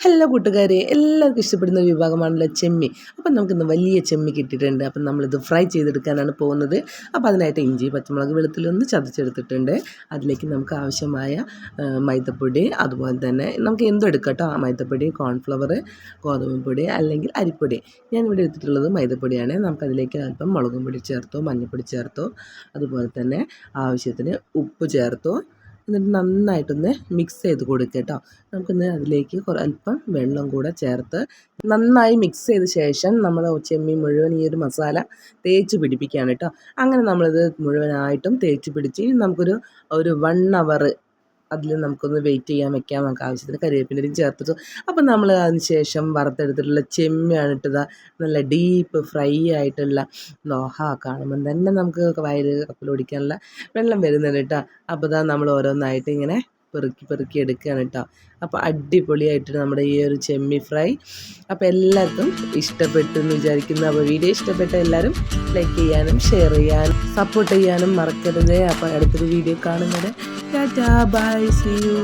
Hello കൂട്ടുകാരെ എല്ലാവർക്കും ഇഷ്ടപ്പെടുന്ന ഒരു വിഭാഗമാണല്ലോ ചെമ്മി അപ്പം നമുക്കിന്ന് വലിയ ചെമ്മി കിട്ടിയിട്ടുണ്ട്. അപ്പം നമ്മളിത് ഫ്രൈ ചെയ്തെടുക്കാനാണ് പോകുന്നത്. അപ്പോൾ അതിനായിട്ട് ഇഞ്ചി പച്ചമുളക് വെളുത്തുള്ളി ചതച്ചെടുത്തിട്ടുണ്ട്. അതിലേക്ക് നമുക്ക് ആവശ്യമായ മൈദപ്പൊടി അതുപോലെ തന്നെ നമുക്ക് എന്തും എടുക്കാം കേട്ടോ മൈദപ്പൊടി കോൺഫ്ലവർ ഗോതമ്പ് പൊടി അല്ലെങ്കിൽ അരിപ്പൊടി. ഞാനിവിടെ എടുത്തിട്ടുള്ളത് മൈദപ്പൊടിയാണ്. നമുക്കതിലേക്ക് അല്പം മുളകും പൊടി ചേർത്തോ മഞ്ഞൾപ്പൊടി ചേർത്തോ അതുപോലെ തന്നെ ആവശ്യത്തിന് ഉപ്പ് ചേർത്തോ എന്നിട്ട് നന്നായിട്ടൊന്ന് മിക്സ് ചെയ്ത് കൊടുക്കുക കേട്ടോ നമുക്കിന്ന് അതിലേക്ക് അല്പം വെള്ളം കൂടെ ചേർത്ത് നന്നായി മിക്സ് ചെയ്ത ശേഷം നമ്മൾ ചെമ്മീൻ മുഴുവൻ ഈ ഒരു മസാല തേച്ച് പിടിപ്പിക്കുകയാണ് കേട്ടോ അങ്ങനെ നമ്മളിത് മുഴുവനായിട്ടും തേച്ച് പിടിച്ച് നമുക്കൊരു ഒരു വൺ അവർ അതിൽ നമുക്കൊന്ന് വെയിറ്റ് ചെയ്യാൻ വെക്കാം. നമുക്ക് ആവശ്യത്തിന് കരിവേപ്പിന്റെയും ചേർത്തിട്ട്. അപ്പം നമ്മൾ അതിന് ശേഷം വറുത്തെടുത്തിട്ടുള്ള ചെമ്മിയാണ് ഇട്ടത്. നല്ല ഡീപ്പ് ഫ്രൈ ആയിട്ടുള്ള ലോഹ കാണുമ്പം തന്നെ നമുക്ക് വയറ് കപ്പലോടിക്കാനുള്ള വെള്ളം വരുന്നുണ്ട് കേട്ടോ. അപ്പോൾ ഇതാ നമ്മൾ ഓരോന്നായിട്ട് ഇങ്ങനെ പെറുക്കി പെറുക്കി എടുക്കുകയാണ് കേട്ടോ. അപ്പോൾ അടിപൊളിയായിട്ട് നമ്മുടെ ഈ ഒരു ചെമ്മി ഫ്രൈ. അപ്പോൾ എല്ലാവർക്കും ഇഷ്ടപ്പെട്ടു എന്ന് വിചാരിക്കുന്നു. അപ്പോൾ വീഡിയോ ഇഷ്ടപ്പെട്ട എല്ലാവരും ലൈക്ക് ചെയ്യാനും ഷെയർ ചെയ്യാനും സപ്പോർട്ട് ചെയ്യാനും മറക്കരുത്. അപ്പോൾ അടുത്തൊരു വീഡിയോ കാണുന്നത്. By C U